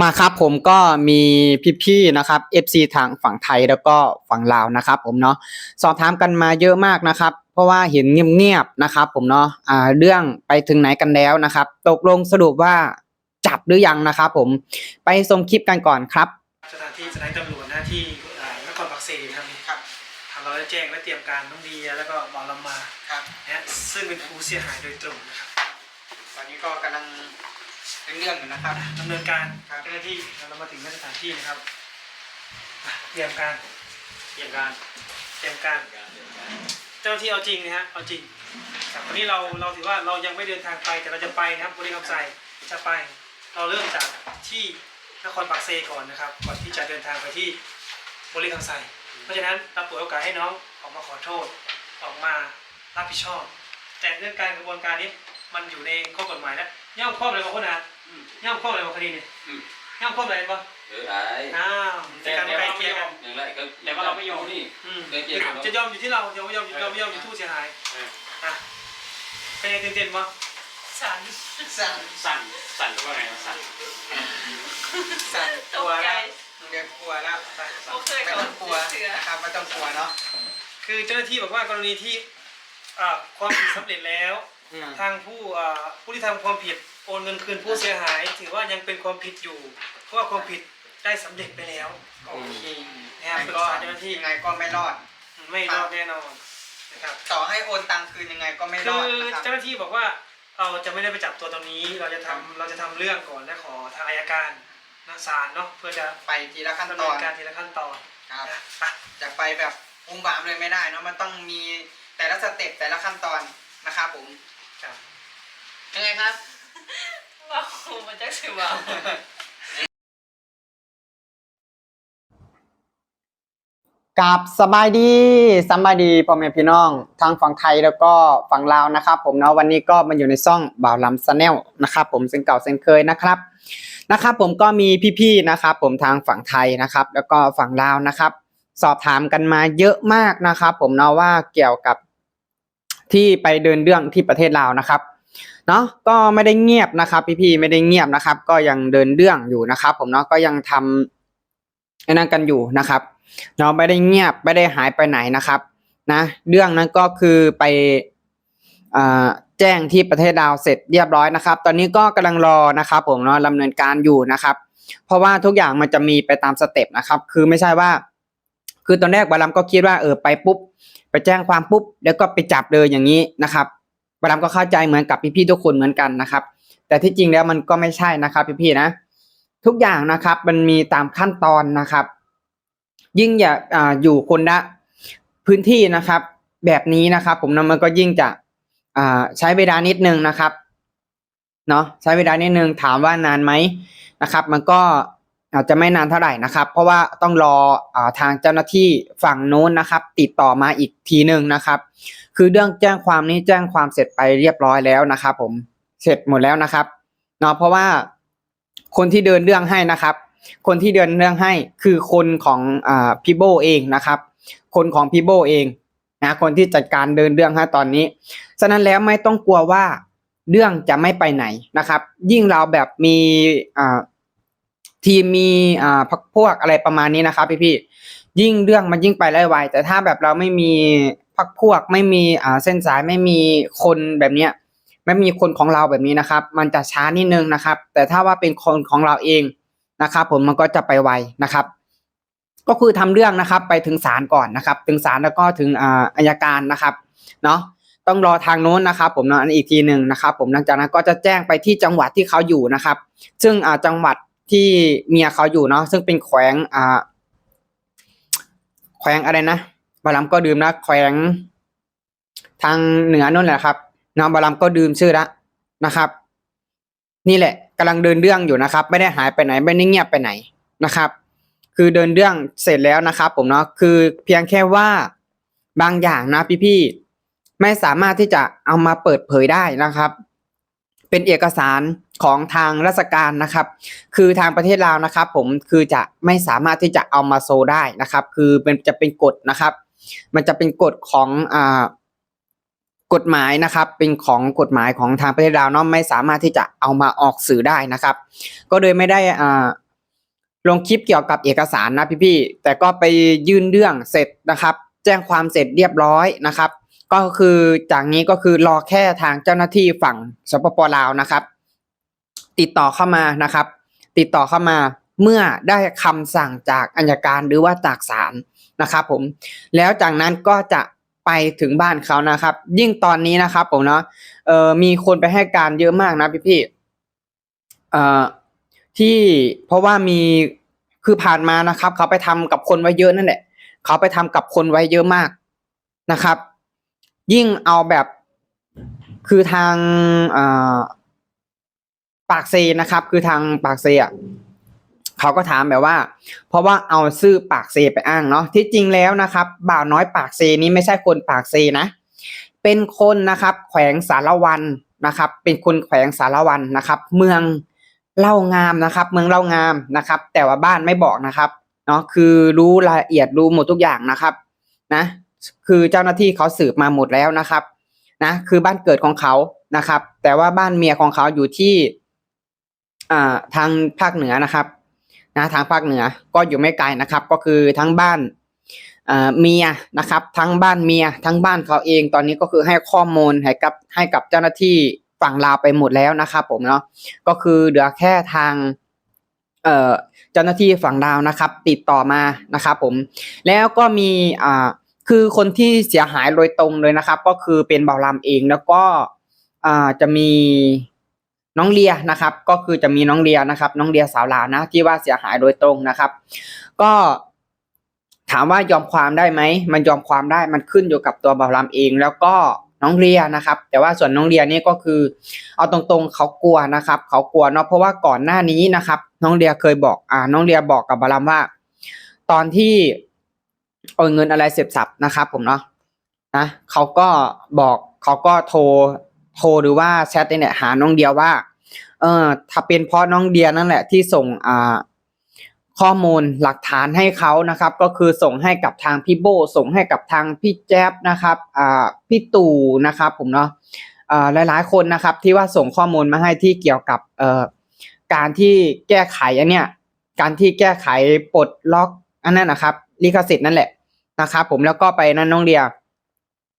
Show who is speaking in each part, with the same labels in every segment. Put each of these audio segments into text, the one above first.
Speaker 1: มาครับผมก็มีพี่ๆนะครับ FC ทางฝั่งไทยแล้วก็ฝั่งลาวนะครับ ผมเนาะสอบถามกันมาเยอะมากนะครับ เพราะว่าเห็นเงียบๆนะครับ ผมเนาะอ่าเรื่องไปถึงไหนกันแล้วนะครับ ตกลงสรุปว่าจับหรือยังนะครับ ผมไปชมคลิปกันก่อนครับ
Speaker 2: สถานที่สถานีตำรวจหน้าที่อ่านครปักเซครับ
Speaker 1: ครับ
Speaker 2: ทางเราได้แจ้งและเตรียมการน้องเบียร์แล้วก็บอลลำมา
Speaker 1: ครับ
Speaker 2: นะฮะซึ่งเป็นผู้เสียหายโดยตรงนะครับ
Speaker 1: ตอนนี้ก็กำลัง เป็นเรื่องอยู่นะครับ
Speaker 2: ดำเนินการ
Speaker 1: ครับ
Speaker 2: เจ้าหน้าที่เรามาถึงณสถานที่นะครับอะเตรียมการ
Speaker 3: เตรียมการ
Speaker 2: เตรียมการ เจ้าหน้าที่เอาจริงนะฮะเอาจริงครับวันนี้เราเราถือว่าเรายังไม่เดินทางไปแต่เราจะไปนะครับบริคำใส่จะไปเราเริ่มจากที่นครปากเซก่อนนะครับ ก่อนที่จะเดินทางไปที่บริคำใส่เพราะฉะนั้นเราเปิดโอกาสให้น้องออกมาขอโทษออกมารับผิดชอบ แต่เรื่องการกระบวนการนี้มันอยู่ในข้อกฎหมายแล้ว ย่อมครอบเลยบางคนนะย่อมครอบเลยบางคดีเนี่ย
Speaker 3: อืม
Speaker 2: ย่อมครอบเลยปะ
Speaker 3: เออไอ้
Speaker 2: อ้าวเป็นการไกลเกลี่ยกัน
Speaker 3: อย่างไรก็
Speaker 4: แต่ว่าเราไม่ยอม
Speaker 3: นี่
Speaker 2: อืม
Speaker 3: ไกลเกลี่ยกัน
Speaker 2: จะยอมอยู่ที่เราจะไม่ยอมเราไม่ยอมอยู่ที่ผู้เสียหาย
Speaker 4: เออ
Speaker 2: อะเป็นไงเต้นๆปะ
Speaker 5: สัน
Speaker 1: สั่น
Speaker 4: สั่นสั่นก็ว่าไงนะสั่น
Speaker 1: สั่น
Speaker 5: ตกใจ
Speaker 1: เดี๋ยวกลัวแล้ว
Speaker 5: โอเค
Speaker 1: ไม่
Speaker 5: เขา
Speaker 1: ต้องกลัว
Speaker 5: เสือ
Speaker 1: นะครับไม่ต้องกลัวเนาะ
Speaker 2: คือเจ้าหน้าที่บอกว่ากรณีที่ อ่าความผิดสำเร็จแล้ว
Speaker 1: อืม
Speaker 2: ทางผู้อ่าผู้ที่ทำความผิดโอนเงินคืนผู้เสียหาย ถือว่ายังเป็นความผิดอยู่ เพราะว่าความผิดได้สำเร็จไปแล้ว
Speaker 1: โอเค
Speaker 2: นะครับปรึกษาเจ้าหน้าที่
Speaker 1: ยังไงก็ไม่รอด
Speaker 2: ไม่รอดแน่นอนนะครับ
Speaker 1: ต่อให้โอนตังคืนยังไงก็ไม่ร
Speaker 2: คื
Speaker 1: อ
Speaker 2: อ
Speaker 1: ดนะครับ
Speaker 2: เจ้าหน้าที่บอกว่าเราจะไม่ได้ไปจับตัวตรงนี้ เราจะทำเราจะทำเรื่องก่อนและขอทางอายการนะศาลเนาะเพื่อจะ
Speaker 1: ไปทีละขั้น
Speaker 2: ดำ
Speaker 1: ต
Speaker 2: เนิ
Speaker 1: อน
Speaker 2: นการทีละขั้นตอน
Speaker 1: ครับ
Speaker 2: นะไป
Speaker 1: จะไปแบบปุ้มบามเลยไม่ได้เนาะมันต้องมี แต่ละสเต็ปแต่ละขั้นตอนนะครับผม
Speaker 2: ครับ
Speaker 1: ยังไงครับ
Speaker 5: ว่าครูมันจะสิว่า
Speaker 1: กับสบายดีสบายดีพ่อแม่พี่น้อง ทางฝั่งไทยแล้วก็ฝั่งลาวนะครับ ผมเนาะวันนี้ก็มาอยู่ในซ่องบ่าวลำซแนลนะครับ ผมเส้นเก่าเส้นเคยนะครับนะครับ ผมก็มีพี่ๆนะครับ ผมทางฝั่งไทยนะครับ แล้วก็ฝั่งลาวนะครับ สอบถามกันมาเยอะมากนะครับ ผมเนาะว่าเกี่ยวกับ ที่ไปเดินเรื่องที่ประเทศลาวนะครับเนาะก็ไม่ได้เงียบนะครับ พี่ๆไม่ได้เงียบนะครับ ก็ยังเดินเรื่องอยู่นะครับ ผมเนาะก็ยังทำไอ้นั่นกันอยู่นะครับเนาะไม่ได้เงียบไม่ได้หายไปไหนนะครับนะเรื่องนั้นก็คือไปอแจ้งที่ประเทศลาวเสร็จเรียบร้อยนะครับ ตอนนี้ก็กำลังรอนะครับ ผมเนาะดำเนินการอยู่นะครับ เพราะว่าทุกอย่างมันจะมีไปตามสเต็ปนะครับ คือไม่ใช่ว่า คือตอนแรกบาลัมก็คิดว่าเออไปปุ๊บ ไปแจ้งความปุ๊บ แล้วก็ไปจับเลยอย่างนี้นะครับบาลัมก็เข้าใจเหมือนกับพี่ๆทุกคนเหมือนกันนะครับ แต่ที่จริงแล้วมันก็ไม่ใช่นะครับพี่ๆนะ ทุกอย่างนะครับ มันมีตามขั้นตอนนะครับ ยิ่งอยากอ่าอยู่คนละพื้นที่นะครับ แบบนี้นะครับ ผมนะมันก็ยิ่งจะอ่าใช้เวลานิดนึงนะครับเนาะใช้เวลานิดนึงถามว่านานไหมนะครับ มันก็ อาจจะไม่นานเท่าไหร่นะครับ เพราะว่าต้องรออทางเจ้าหน้าที่ฝั่งโน้นนะครับ ติดต่อมาอีกทีหนึ่งนะครับ คือเรื่องแจ้งความนี้แจ้งความเสร็จไปเรียบร้อยแล้วนะครับ ผมเสร็จหมดแล้วนะครับเนาะเพราะว่าคนที่เดินเรื่องให้นะครับ คนที่เดินเรื่องให้คือคนของอพี่โบเองนะครับ คนของพี่โบเองนะคนที่จัดการเดินเรื่องให้ตอนนี้ฉะนั้นแล้วไม่ต้องกลัวว่าเรื่องจะไม่ไปไหนนะครับ ยิ่งเราแบบมีอ่า ทีมมีอ่าพักพวกอะไรประมาณนี้นะครับพี่พี่ยิ่งเรื่องมันยิ่งไปได้ไวแต่ถ้าแบบเราไม่มีพักพวกไม่มีอ่าเส้นสายไม่มีคนแบบเนี้ยไม่มีคนของเราแบบนี้นะครับ มันจะช้านิดนึงนะครับ แต่ถ้าว่าเป็นคนของเราเองนะครับ ผมมันก็จะไปไวนะครับ ก็คือทำเรื่องนะครับ ไปถึงศาลก่อนนะครับ ถึงศาลแล้วก็ถึงอ่าอายการนะครับ เนาะต้องรอทางโน้นนะครับผมเนาะอันอีกทีหนึ่งนะครับ ผมหลังจากนั้นก็จะแจ้งไปที่จังหวัดที่เขาอยู่นะครับ ซึ่งอ่าจังหวัด ที่เมียเขาอยู่เนาะซึ่งเป็นแขวงอ่า แขวงอะไรนะบาลัมก็ดื่มนะแขวง ทางเหนือนั่นแหละครับเนาะบาลัมก็ดื่มชื่อละนะครับ นี่แหละกำลังเดินเรื่องอยู่นะครับ ไม่ได้หายไปไหนไม่ได้เงียบไปไหนนะครับ คือเดินเรื่องเสร็จแล้วนะครับ ผมเนาะคือเพียงแค่ว่าบางอย่างนะพี่ๆไม่สามารถที่จะเอามาเปิดเผยได้นะครับ เป็นเอกสาร ของทางราชการนะครับ คือทางประเทศลาวนะครับ ผมคือจะไม่สามารถที่จะเอามาโซได้นะครับ คือเป็นจะเป็นกฎนะครับ มันจะเป็นกฎของอ่ากฎหมายนะครับเป็นของกฎหมายของทางประเทศลาวเนาะไม่สามารถที่จะเอามาออกสื่อได้นะครับ ก็เลยไม่ได้อ่าลงคลิปเกี่ยวกับเอกสารนะพี่ๆแต่ก็ไปยื่นเรื่องเสร็จนะครับ แจ้งความเสร็จเรียบร้อยนะครับ ก็คือจากนี้ก็คือรอแค่ทางเจ้าหน้าที่ฝั่งสปปลาวนะครับ ติดต่อเข้ามานะครับ ติดต่อเข้ามาเมื่อได้คำสั่งจากอัยการหรือว่าจากศาลนะครับผมแล้วจากนั้นก็จะไปถึงบ้านเขานะครับ ยิ่งตอนนี้นะครับผมเนาะเอ่อมีคนไปให้การเยอะมากนะพี่พี่ๆเอ่อที่เพราะว่ามีคือผ่านมานะครับ เขาไปทำกับคนไว้เยอะนั่นแหละเขาไปทำกับคนไว้เยอะมากนะครับ ยิ่งเอาแบบคือทางอ่อ ปากเซนะครับ คือทางปากเซอะเขาก็ถามแบบว่า เพราะว่าเอาชื่อปากเซไปอ้างเนาะที่จริงแล้วนะครับ บ่าวน้อยปากเซนี้ไม่ใช่คนปากเซนะ เป็นคนนะครับ แขวงสารวันนะครับ เป็นคนแขวงสารวันนะครับ เมืองเล่างามนะครับ เมืองเล่างามนะครับ แต่ว่าบ้านไม่บอกนะครับเนาะคือรู้รายละเอียดรู้หมดทุกอย่างนะครับนะคือเจ้าหน้าที่เขาสืบมาหมดแล้วนะครับนะคือบ้านเกิดของเขานะครับ แต่ว่าบ้านเมียของเขาอยู่ที่ อ่าทางภาคเหนือนะครับนะทางภาคเหนือก็อยู่ไม่ไกลนะครับ ก็คือทั้งบ้านเมียนะครับ ทั้งบ้านเมีย ทั้งบ้านเขาเองตอนนี้ก็คือให้ข้อมูลให้กับให้กับเจ้าหน้าที่ฝั่งลาวไปหมดแล้วนะครับ ผมเนาะก็คือเหลือแค่ทางเจ้าหน้าที่ฝั่งลาวนะครับ ติดต่อมานะครับ ผม แล้วก็มีอ่าคือคนที่เสียหายโดยตรงเลยนะครับ ก็คือเป็นเบาลำเองแล้วก็อ่าจะมี น้องเลียนะครับ ก็คือจะมีน้องเลียนะครับ น้องเลียสาวลาวนะที่ว่าเสียหายโดยตรงนะครับ ก็ถามว่ายอมความได้ไหมมันยอมความได้มันขึ้นอยู่กับตัวบาวรามเอง แล้วก็น้องเลียนะครับ แต่ว่าส่วนน้องเลียนี่ก็คือ เอาตรงๆเขากลัวนะครับ เขากลัวเนาะเพราะว่าก่อนหน้านี้นะครับ น้องเลียเคยบอกอ่าน้องเลียบอกกับบาวรามว่า ตอนที่โอนเงินอะไรเสร็จสับนะครับ ผมเนาะนะเขาก็บอกเขาก็โทรโทรหรือว่าแชทเนี่ยหาน้องเดียว่า เออถ้าเป็นเพราะน้องเดียนั่นแหละที่ส่งอ่าข้อมูลหลักฐานให้เขานะครับ ก็คือส่งให้กับทางพี่โบส่งให้กับทางพี่แจ๊บนะครับอ่าพี่ตู่นะครับผมเนาะอ่าหลายๆคนนะครับที่ว่าส่งข้อมูลมาให้ที่เกี่ยวกับเอ่อการที่แก้ไขอันเนี้ยการที่แก้ไขปลดล็อกอันนั้นนะครับลิขสิทธิ์นั่นแหละนะครับ ผมแล้วก็ไปนั่นน้องเดีย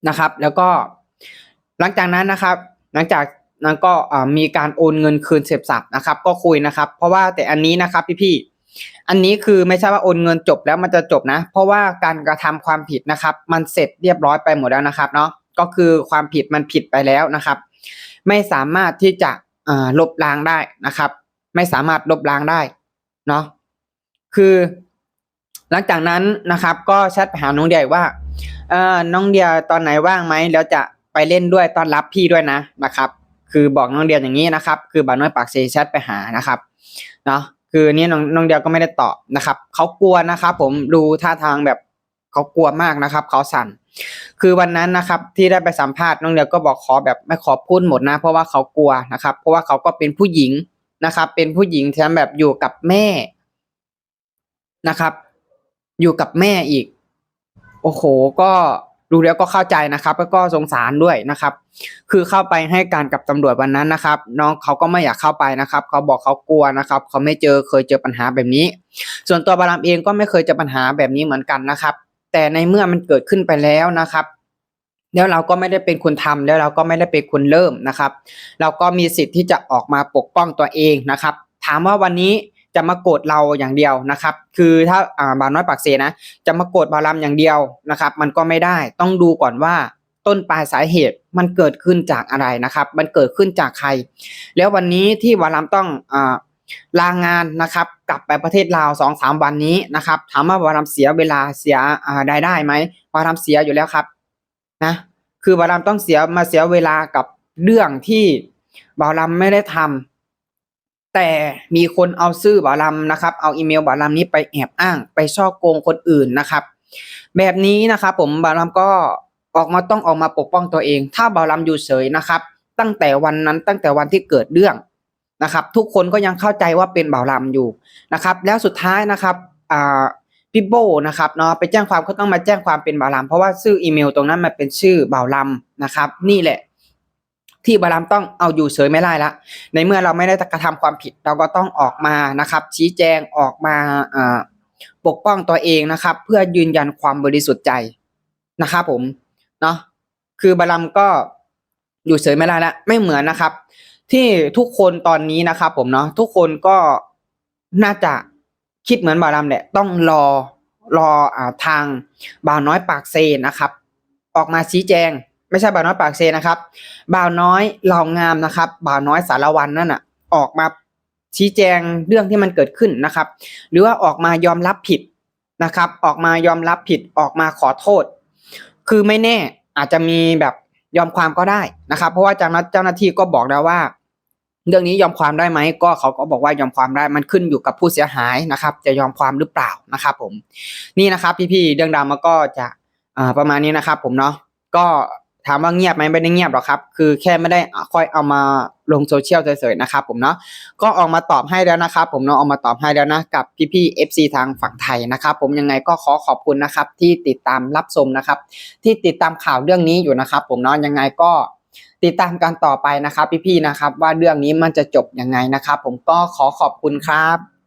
Speaker 1: นะครับ แล้วก็หลังจากนั้นนะครับ หลังจาก นั้นก็มีการโอนเงินคืนเสร็จสับนะครับ ก็คุยนะครับ เพราะว่าแต่อันนี้นะครับพี่ๆอันนี้คือไม่ใช่ว่าโอนเงินจบแล้วมันจะจบนะ เพราะว่าการกระทำความผิดนะครับ มันเสร็จเรียบร้อยไปหมดแล้วนะครับเนาะก็คือความผิดมันผิดไปแล้วนะครับ ไม่สามารถที่จะลบล้างได้นะครับ ไม่สามารถลบล้างได้เนาะคือหลังจากนั้นนะครับ ก็แชทไปหาน้องเดียว่าเออน้องเดียตอนไหนว่างไหมแล้วจะไปเล่นด้วยตอนรับพี่ด้วยนะนะครับ คือบอกน้องเดียอย่างนี้นะครับ คือบ่าวน้อยปากเซแชทไปหานะครับเนาะคือนี่น้องน้องเดียก็ไม่ได้ตอบนะครับเขากลัวนะครับ ผมดูท่าทางแบบเขากลัวมากนะครับเขาสั่น คือวันนั้นนะครับที่ได้ไปสัมภาษณ์น้องเดียก็บอกขอแบบไม่ขอพูดหมดนะ เพราะว่าเขากลัวนะครับ เพราะว่าเขาก็เป็นผู้หญิงนะครับ เป็นผู้หญิงแถมแบบอยู่กับแม่นะครับ อยู่กับแม่อีก โอ้โหก็ ดูแล้วก็เข้าใจนะครับแล้วก็สงสารด้วยนะครับ คือเข้าไปให้การกับตำรวจวันนั้นนะครับ น้องเขาก็ไม่อยากเข้าไปนะครับ เขาบอกเขากลัวนะครับ เขาไม่เจอเคยเจอปัญหาแบบนี้ ส่วนตัวบารามเองก็ไม่เคยเจอปัญหาแบบนี้เหมือนกันนะครับ แต่ในเมื่อมันเกิดขึ้นไปแล้วนะครับแล้วเราก็ไม่ได้เป็นคนทำแล้วเราก็ไม่ได้เป็นคนเริ่มนะครับ เราก็มีสิทธิ์ที่จะออกมาปกป้องตัวเองนะครับ ถามว่าวันนี้ จะมาโกรธเราอย่างเดียวนะครับ คือถ้าอ่าบาน้อยปากเซนะ จะมาโกรธบาลัมอย่างเดียวนะครับ มันก็ไม่ได้ต้องดูก่อนว่าต้นปลายสาเหตุมันเกิดขึ้นจากอะไรนะครับ มันเกิดขึ้นจากใคร แล้ววันนี้ที่บาลัมต้องอ่าลางานนะครับ กลับไปประเทศลาวสองสามวันนี้นะครับถามว่าบาลัมเสียเวลาเสียรายได้ไหมบาลัมเสียอยู่แล้วครับนะคือบาลัมต้องเสียมาเสียเวลากับเรื่องที่บาลัมไม่ได้ทำ แต่มีคนเอาชื่อบาลัมนะครับ เอาอีเมลบาลัมนี้ไปแอบอ้าง ไปช่อโกงคนอื่นนะครับ แบบนี้นะครับผมบาลัมก็ออกมาต้องออกมาปกป้องตัวเอง ถ้าบาลัมอยู่เฉยนะครับ ตั้งแต่วันนั้นตั้งแต่วันที่เกิดเรื่องนะครับ ทุกคนก็ยังเข้าใจว่าเป็นบาลัมอยู่นะครับ แล้วสุดท้ายนะครับอ่าพี่โบนะครับเนาะไปแจ้งความก็ต้องมาแจ้งความเป็นบาลัมเพราะว่าชื่ออีเมลตรงนั้นมันเป็นชื่อบาลัมนะครับ นี่แหละ ที่บารามต้องเอาอยู่เฉยไม่ได้ละ ในเมื่อเราไม่ได้กระทำความผิดเราก็ต้องออกมานะครับ ชี้แจงออกมาปกป้องตัวเองนะครับ เพื่อยืนยันความบริสุทธิ์ใจนะครับผมเนาะคือบารามก็อยู่เฉยไม่ได้ละไม่เหมือนนะครับ ที่ทุกคนตอนนี้นะครับ ผมเนาะทุกคนก็น่าจะคิดเหมือนบารามแหละต้องรอรออทางบ่าวน้อยปากเซนะครับ ออกมาชี้แจง ไม่ใช่บ่าวน้อยปากเซนะครับ บ่าวน้อยเหล่างามนะครับ บ่าวน้อยสารวันนั่นน่ะ ออกมาชี้แจงเรื่องที่มันเกิดขึ้นนะครับ หรือว่าออกมายอมรับผิดนะครับ ออกมายอมรับผิดออกมาขอโทษ คือไม่แน่อาจจะมีแบบยอมความก็ได้นะครับ เพราะว่าจาหน้าเจ้าหน้าที่ก็บอกแล้วว่า เรื่องนี้ยอมความได้ไหมก็เขาก็บอกว่ายอมความได้มันขึ้นอยู่กับผู้เสียหายนะครับ จะยอมความหรือเปล่านะครับ ผม นี่นะครับ พี่ๆเรื่องราวมันก็จะประมาณนี้นะครับ ผมเนาะก็ ถามว่าเงียบไหมไม่ได้เงียบหรอกครับ คือแค่ไม่ได้ค่อยเอามาลงโซเชียลเฉยๆนะครับผมเนาะก็ออกมาตอบให้แล้วนะครับ ผมเนาะออกมาตอบให้แล้วนะกับพี่ๆ FC ทางฝั่งไทยนะครับ ผมยังไงก็ขอขอบคุณนะครับ ที่ติดตามรับชมนะครับ ที่ติดตามข่าวเรื่องนี้อยู่นะครับ ผมเนาะยังไงก็ติดตามกันต่อไปนะครับ พี่ๆนะครับ ว่าเรื่องนี้มันจะจบยังไงนะครับ ผมก็ขอขอบคุณครับ